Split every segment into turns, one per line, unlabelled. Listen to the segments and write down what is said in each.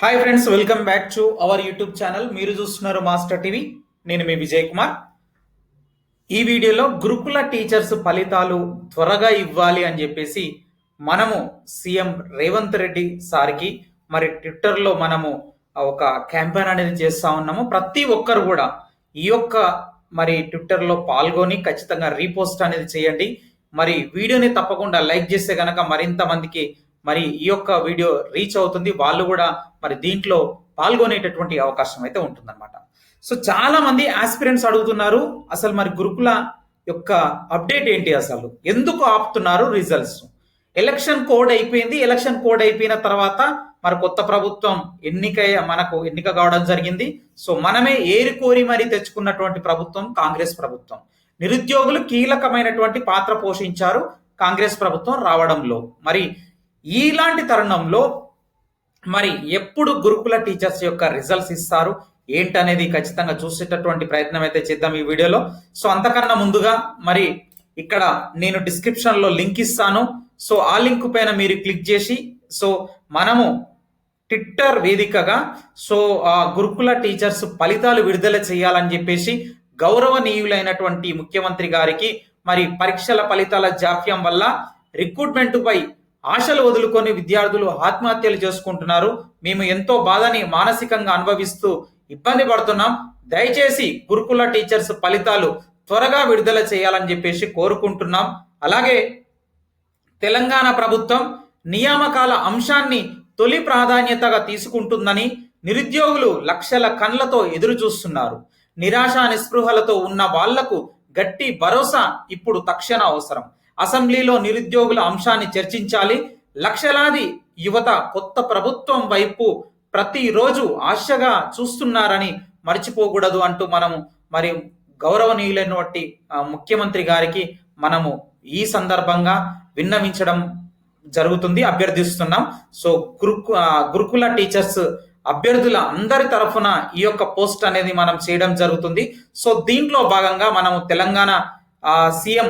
Hi friends welcome back to our YouTube channel మీరు చూస్తున్నారు master TV నేను మీ విజయ్ కుమార్ ఈ వీడియోలో గురుకుల టీచర్స్ ఫలితాలు త్వరగా ఇవ్వాలి అని చెప్పేసి మనము సీఎం రేవంత్ రెడ్డి సార్కి మరి ట్విట్టర్లో మనము ఒక క్యాంపెయిన్ అనేది చేస్తూ ఉన్నాము. ప్రతి ఒక్కరు కూడా ఈ యొక్క మరి ట్విట్టర్లో పాల్గొని ఖచ్చితంగా రీపోస్ట్ అనేది చేయండి. మరి వీడియోని తప్పకుండా లైక్ చేస్తే కనుక మరింత మందికి మరి ఈ యొక్క వీడియో రీచ్ అవుతుంది. వాళ్ళు కూడా మరి దీంట్లో పాల్గొనేటటువంటి అవకాశం అయితే ఉంటుందన్నమాట. సో చాలా మంది ఆస్పిరెంట్స్ అడుగుతున్నారు అసలు మరి గురుకుల యొక్క అప్డేట్ ఏంటి అసలు? ఎందుకు ఆపుతున్నారు రిజల్ట్స్ ఎలక్షన్ కోడ్ అయిపోయింది ఎలక్షన్ కోడ్ అయిపోయిన తర్వాత మరి కొత్త ప్రభుత్వం ఎన్నిక మనకు ఎన్నిక కావడం జరిగింది. సో మనమే ఏరి కోరి మరి తెచ్చుకున్నటువంటి ప్రభుత్వం కాంగ్రెస్ ప్రభుత్వం. నిరుద్యోగులు కీలకమైనటువంటి పాత్ర పోషించారు కాంగ్రెస్ ప్రభుత్వం రావడంలో. మరి ఇలాంటి తరుణంలో మరి ఎప్పుడు గురుకుల టీచర్స్ యొక్క రిజల్ట్స్ ఇస్తారు? ఏంటనేది ఖచ్చితంగా చూసేటటువంటి ప్రయత్నం అయితే చేద్దాం ఈ వీడియోలో. సో అంతకన్నా ముందుగా మరి ఇక్కడ నేను డిస్క్రిప్షన్లో లింక్ ఇస్తాను. సో ఆ లింక్ పైన మీరు క్లిక్ చేసి సో మనము ట్విట్టర్ వేదికగా సో ఆ గురుకుల టీచర్స్ ఫలితాలు విడుదల చేయాలని చెప్పేసి గౌరవనీయులైనటువంటి ముఖ్యమంత్రి గారికి మరి పరీక్షల ఫలితాల జాప్యం వల్ల రిక్రూట్మెంట్పై ఆశలు వదులుకొని విద్యార్థులు ఆత్మహత్యలు చేసుకుంటున్నారు. మేము ఎంతో బాధని మానసికంగా అనుభవిస్తూ ఇబ్బంది పడుతున్నాం. దయచేసి గురుకుల టీచర్స్ ఫలితాలు త్వరగా విడుదల చేయాలని చెప్పేసి కోరుకుంటున్నాం. అలాగే తెలంగాణ ప్రభుత్వం నియామకాల అంశాన్ని తొలి ప్రాధాన్యతగా తీసుకుంటుందని నిరుద్యోగులు లక్షల కన్లతో ఎదురు చూస్తున్నారు. నిరాశ నిస్పృహలతో ఉన్న వాళ్ళకు గట్టి భరోసా ఇప్పుడు తక్షణ అవసరం. అసెంబ్లీలో నిరుద్యోగుల అంశాన్ని చర్చించాలి. లక్షలాది యువత కొత్త ప్రభుత్వం వైపు ప్రతిరోజు ఆశగా చూస్తున్నారని మర్చిపోకూడదు అంటూ మనము మరి గౌరవనీయులైనటువంటి ముఖ్యమంత్రి గారికి మనము ఈ సందర్భంగా విన్నవించడం జరుగుతుంది అభ్యర్థిస్తున్నాం. సో గురుకు గురుకుల టీచర్స్ అభ్యర్థుల అందరి తరఫున ఈ యొక్క పోస్ట్ అనేది మనం చేయడం జరుగుతుంది. సో దీంట్లో భాగంగా మనము తెలంగాణ సీఎం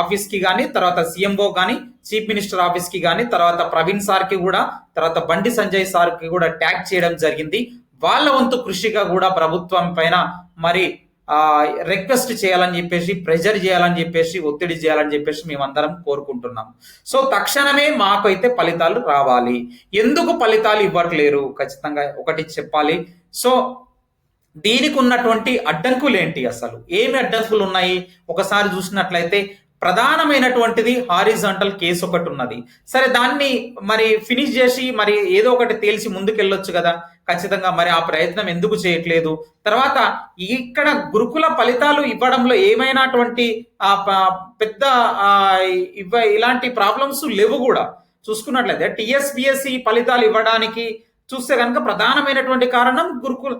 ఆఫీస్కి కానీ తర్వాత సీఎంఓ కానీ చీఫ్ మినిస్టర్ ఆఫీస్కి కానీ తర్వాత ప్రవీణ్ సార్కి కూడా తర్వాత బండి సంజయ్ సార్కి కూడా ట్యాగ్ చేయడం జరిగింది. వాళ్ళ వంతు కృషిగా కూడా ప్రభుత్వం పైన మరి రిక్వెస్ట్ చేయాలని చెప్పేసి ప్రెజర్ చేయాలని చెప్పేసి ఒత్తిడి చేయాలని చెప్పేసి మేమందరం కోరుకుంటున్నాం. సో తక్షణమే మాకైతే ఫలితాలు రావాలి. ఎందుకు ఫలితాలు ఇవ్వట్లేరు? ఖచ్చితంగా ఒకటి చెప్పాలి. సో దీనికి ఉన్నటువంటి అడ్డంకులు ఏంటి అసలు? ఏమి అడ్డంకులు ఉన్నాయి ఒకసారి చూసినట్లయితే ప్రధానమైనటువంటిది హారిజాంటల్ కేసు ఒకటి ఉన్నది. సరే దాన్ని మరి ఫినిష్ చేసి మరి ఏదో ఒకటి తేల్చి ముందుకెళ్ళొచ్చు కదా. ఖచ్చితంగా మరి ఆ ప్రయత్నం ఎందుకు చేయట్లేదు? తర్వాత ఇక్కడ గురుకుల ఫలితాలు ఇవ్వడంలో ఏమైనటువంటి ఆ పెద్ద ఇవ్వ ఇలాంటి ప్రాబ్లమ్స్ లేవు కూడా. చూసుకున్నట్లయితే టిఎస్బిఎస్సి ఫలితాలు ఇవ్వడానికి చూస్తే కనుక ప్రధానమైనటువంటి కారణం గురుకుల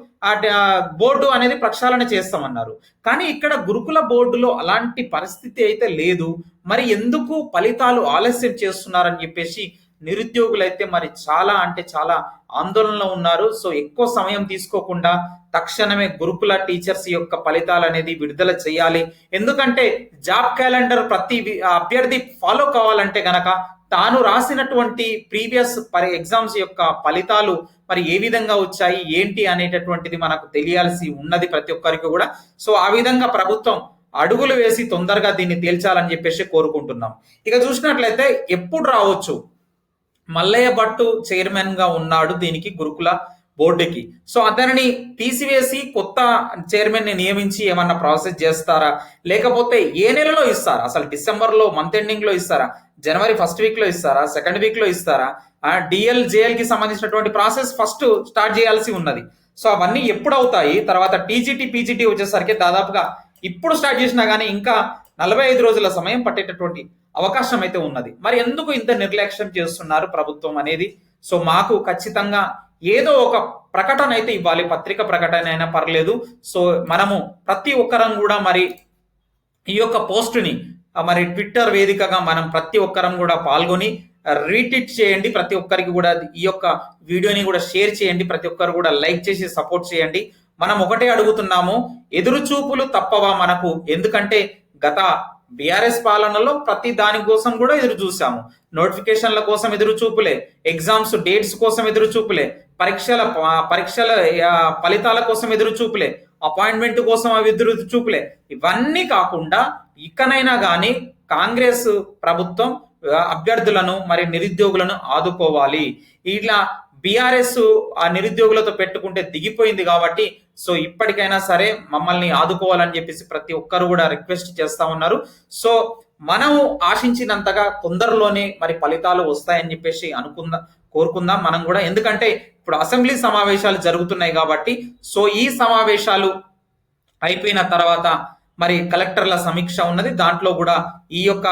బోర్డు అనేది ప్రక్షాళన చేస్తామన్నారు. కానీ ఇక్కడ గురుకుల బోర్డులో అలాంటి పరిస్థితి అయితే లేదు. మరి ఎందుకు ఫలితాలు ఆలస్యం చేస్తున్నారని చెప్పేసి నిరుద్యోగులు అయితే మరి చాలా అంటే చాలా ఆందోళనలో ఉన్నారు. సో ఎక్కువ సమయం తీసుకోకుండా తక్షణమే గురుకుల టీచర్స్ యొక్క ఫలితాలు అనేది విడుదల చేయాలి. ఎందుకంటే జాబ్ క్యాలెండర్ ప్రతి అభ్యర్థి ఫాలో కావాలంటే గనక తాను రాసినటువంటి ప్రీవియస్ పరి ఎగ్జామ్స్ యొక్క ఫలితాలు మరి ఏ విధంగా వచ్చాయి ఏంటి అనేటటువంటిది మనకు తెలియాల్సి ఉన్నది ప్రతి ఒక్కరికి కూడా. సో ఆ విధంగా ప్రభుత్వం అడుగులు వేసి తొందరగా దీన్ని తేల్చాలని చెప్పేసి కోరుకుంటున్నాం. ఇక చూసినట్లయితే ఎప్పుడు రావచ్చు? మల్లయ్య భట్టు చైర్మన్గా ఉన్నాడు దీనికి గురుకుల బోర్డుకి. సో అతనిని తీసివేసి కొత్త చైర్మన్ని నియమించి ఏమన్నా ప్రాసెస్ చేస్తారా? లేకపోతే ఏ నెలలో ఇస్తారా? అసలు డిసెంబర్లో మంత్ ఎండింగ్లో ఇస్తారా? జనవరి ఫస్ట్ వీక్లో ఇస్తారా? సెకండ్ వీక్లో ఇస్తారా? డిఎల్ జేఎల్కి సంబంధించినటువంటి ప్రాసెస్ ఫస్ట్ స్టార్ట్ చేయాల్సి ఉన్నది. సో అవన్నీ ఎప్పుడు అవుతాయి? తర్వాత టీజీటీ పీజీటీ వచ్చేసరికి దాదాపుగా ఇప్పుడు స్టార్ట్ చేసినా కానీ ఇంకా నలభై ఐదు రోజుల సమయం పట్టేటటువంటి అవకాశం అయితే ఉన్నది. మరి ఎందుకు ఇంత నిర్లక్ష్యం చేస్తున్నారు ప్రభుత్వం అనేది? సో మాకు ఖచ్చితంగా ఏదో ఒక ప్రకటన అయితే ఇవ్వాలి. పత్రిక ప్రకటన అయినా పర్లేదు. సో మనము ప్రతి ఒక్కరం కూడా మరి ఈ యొక్క పోస్టుని మరి ట్విట్టర్ వేదికగా మనం ప్రతి ఒక్కరం కూడా పాల్గొని రీట్వీట్ చేయండి. ప్రతి ఒక్కరికి కూడా ఈ యొక్క వీడియోని కూడా షేర్ చేయండి. ప్రతి ఒక్కరు కూడా లైక్ చేసి సపోర్ట్ చేయండి. మనం ఒకటే అడుగుతున్నాము. ఎదురుచూపులు తప్పవా మనకు? ఎందుకంటే గత బీఆర్ఎస్ పాలనలో ప్రతి దాని కోసం కూడా ఎదురు చూసాము నోటిఫికేషన్ల కోసం ఎదురు చూపులే ఎగ్జామ్స్ డేట్స్ కోసం ఎదురు చూపులే పరీక్షల పరీక్షల ఫలితాల కోసం ఎదురు చూపులే అపాయింట్మెంట్ కోసం అవి ఎదురు చూపులే. ఇవన్నీ కాకుండా ఇకనైనా కానీ కాంగ్రెస్ ప్రభుత్వం అభ్యర్థులను మరి నిరుద్యోగులను ఆదుకోవాలి. ఇట్లా బీఆర్ఎస్ ఆ నిరుద్యోగులతో పెట్టుకుంటే దిగిపోయింది కాబట్టి సో ఇప్పటికైనా సరే మమ్మల్ని ఆదుకోవాలని చెప్పేసి ప్రతి ఒక్కరు కూడా రిక్వెస్ట్ చేస్తా ఉన్నారు. సో మనం ఆశించినంతగా తొందరలోనే మరి ఫలితాలు వస్తాయని చెప్పేసి అనుకుందాం కోరుకుందాం మనం కూడా. ఎందుకంటే ఇప్పుడు అసెంబ్లీ సమావేశాలు జరుగుతున్నాయి కాబట్టి సో ఈ సమావేశాలు అయిపోయిన తర్వాత మరి కలెక్టర్ల సమీక్ష ఉన్నది. దాంట్లో కూడా ఈ యొక్క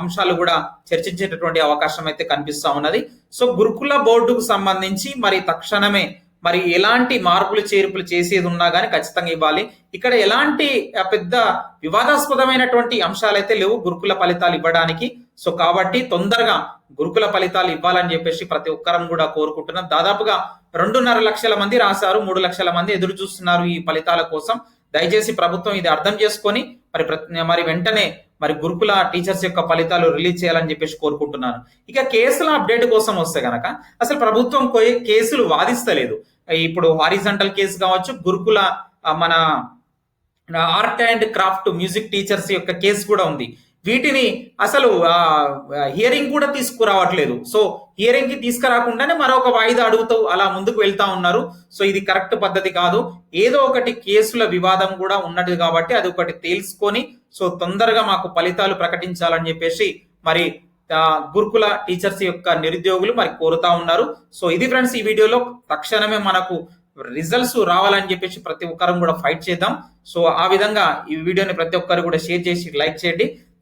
అంశాలు కూడా చర్చించేటటువంటి అవకాశం అయితే కనిపిస్తా ఉన్నది. సో గురుకుల బోర్డుకు సంబంధించి మరి తక్షణమే మరి ఎలాంటి మార్పులు చేర్పులు చేసేది ఉన్నా కానీ ఖచ్చితంగా ఇవ్వాలి. ఇక్కడ ఎలాంటి పెద్ద వివాదాస్పదమైనటువంటి అంశాలు అయితే లేవు గురుకుల ఫలితాలు ఇవ్వడానికి. సో కాబట్టి తొందరగా గురుకుల ఫలితాలు ఇవ్వాలని చెప్పేసి ప్రతి ఒక్కరం కూడా కోరుకుంటున్నాం. దాదాపుగా రెండున్నర లక్షల మంది రాశారు మూడు లక్షల మంది ఎదురు చూస్తున్నారు ఈ ఫలితాల కోసం. దయచేసి ప్రభుత్వం ఇది అర్థం చేసుకొని మరి ప్రతి- మరి వెంటనే మరి గురుకుల టీచర్స్ యొక్క ఫలితాలు రిలీజ్ చేయాలని చెప్పేసి కోరుకుంటున్నాను. ఇక కేసుల అప్డేట్ కోసం వస్తే గనక అసలు ప్రభుత్వం కేసులు వాదిస్తలేదు. ఇప్పుడు హారిజంటల్ కేసు కావచ్చు గురుకుల మన art and craft music teachers యొక్క కేసు కూడా ఉంది. వీటిని అసలు హియరింగ్ కూడా తీసుకురావట్లేదు. సో హియరింగ్కి తీసుకురాకుండానే మరొక వాయిదా అడుగుతూ అలా ముందుకు వెళ్తా ఉన్నారు. సో ఇది కరెక్ట్ పద్ధతి కాదు. ఏదో ఒకటి కేసుల వివాదం కూడా ఉన్నది కాబట్టి అది ఒకటి తేల్చుకొని సో తొందరగా మాకు ఫలితాలు ప్రకటించాలని చెప్పేసి మరి గురుకుల టీచర్స్ యొక్క నిరుద్యోగులు మరి కోరుతా ఉన్నారు. సో ఇది ఫ్రెండ్స్ ఈ వీడియోలో తక్షణమే మనకు రిజల్ట్స్ రావాలని చెప్పేసి ప్రతి ఒక్కరం కూడా ఫైట్ చేద్దాం. సో ఆ విధంగా ఈ వీడియోని ప్రతి ఒక్కరు కూడా షేర్ చేసి లైక్ చేయండి.